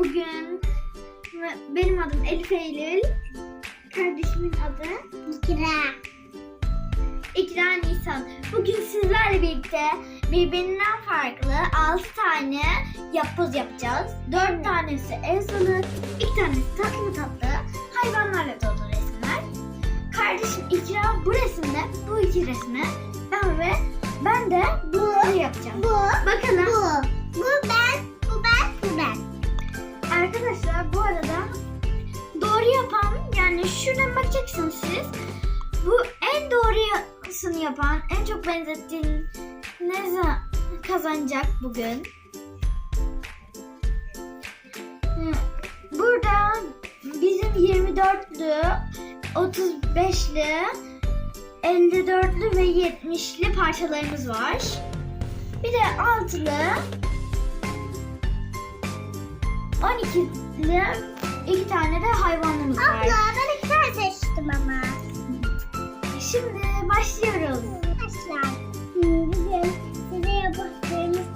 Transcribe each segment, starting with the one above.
bugün benim adım Elif Eylül. Kardeşimin adı İkra. İkra Nisan. Bugün sizlerle birlikte birbirinden farklı 6 tane yapboz yapacağız. 4 tanesi el salı, 2 tanesi tatlı tatlı hayvanlarla dolu resimler. Kardeşim İkra bu resimde, bu iki resmi ben ve ben de bunları yapacağım. Bu. Şuradan bakacaksınız siz. Bu en doğrusunu yapan, en çok benzettiğin ne za- kazanacak bugün? Burada bizim 24'lü, 35'li, 54'lü ve 70'li parçalarımız var. Bir de altılı, 12'li iki tane de hayvanımız var. Abla ben ama. Şimdi başlıyoruz. Arkadaşlar. hmm, Bugün size yapacağımız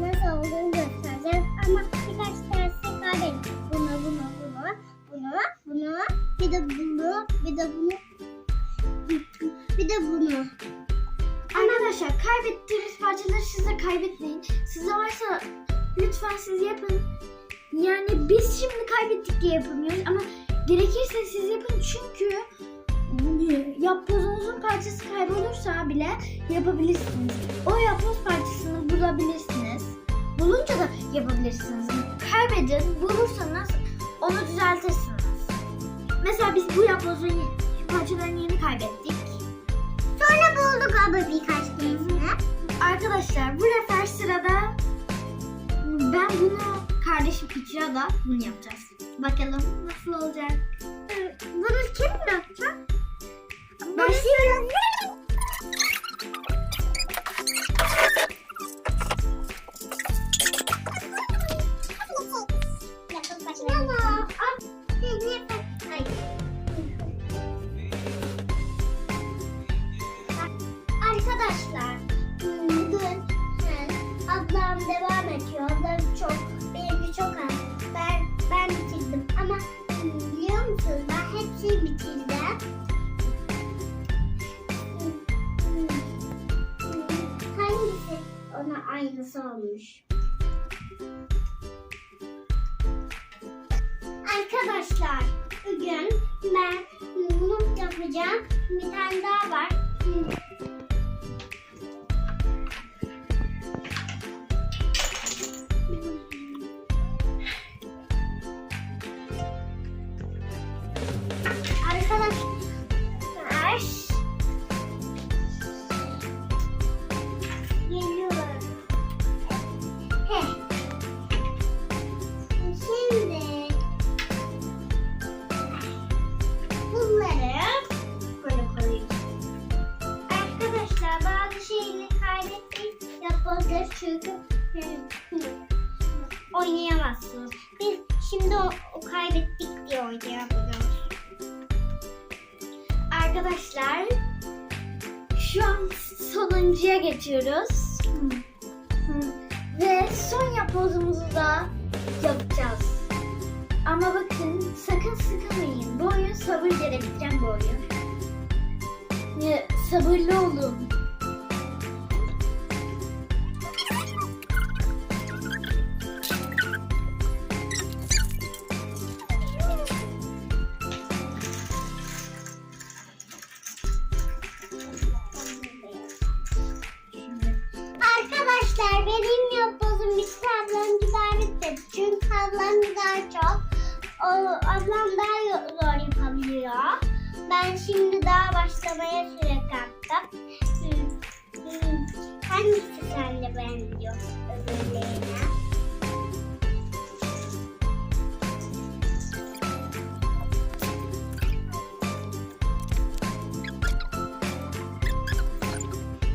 nasıl olduğunu göstereceğiz. Ama birkaç tanesi kaybettik. Bunu, bunu, bunu, bunu, bunu, bir de bunu, bir de bunu, bir de bunu. Arkadaşlar kaybettiğimiz parçaları siz de kaybetmeyin. Size varsa lütfen siz yapın. Yani biz şimdi kaybettik diye yapamıyoruz ama gerekirse siz yapın çünkü yapbozunuzun parçası kaybolursa bile yapabilirsiniz. O yapboz parçasını bulabilirsiniz. Bulunca da yapabilirsiniz. Kaybedin, bulursanız onu düzeltirsiniz. Mesela biz bu yapbozun parçalarını yeni kaybettik. Sonra bulduk abla birkaç tanesini. Arkadaşlar bu sefer sırada ben bunu kardeşim İkra da bunu yapacağız. Bakalım nasıl olacak. Bunu kim yapacak? Başlıyoruz. Ona aynısı olmuş? Arkadaşlar bugün ben bunu yapacağım. Bir tane daha var. Yapacağız çünkü hı, oynayamazsınız. Biz şimdi o, o kaybettik diye oynayamıyoruz. Arkadaşlar şu an sonuncuya geçiyoruz. Ve son yapbozumuzu da yapacağız. Ama bakın sakın sıkılmayın. Bu oyun sabır gerektiren bir oyun. Sabırlı olun. Ablam daha zor yapabiliyor. Ben şimdi daha başlamaya süre hmm. Hangisi sende benziyor öbürlerine?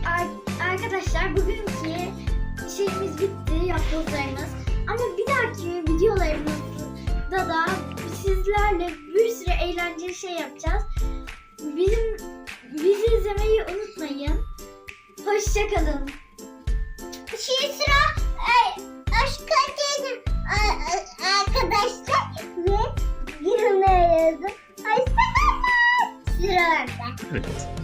Ar- Arkadaşlar bugünkü sizlerle bir sürü eğlenceli şey yapacağız. Bizim bizi izlemeyi unutmayın. Hoşçakalın. Şimdi şey sıra e, aşka gelin arkadaşlar ve gülmeyi yazın. Hoşçakalın. Sıra orada. Evet.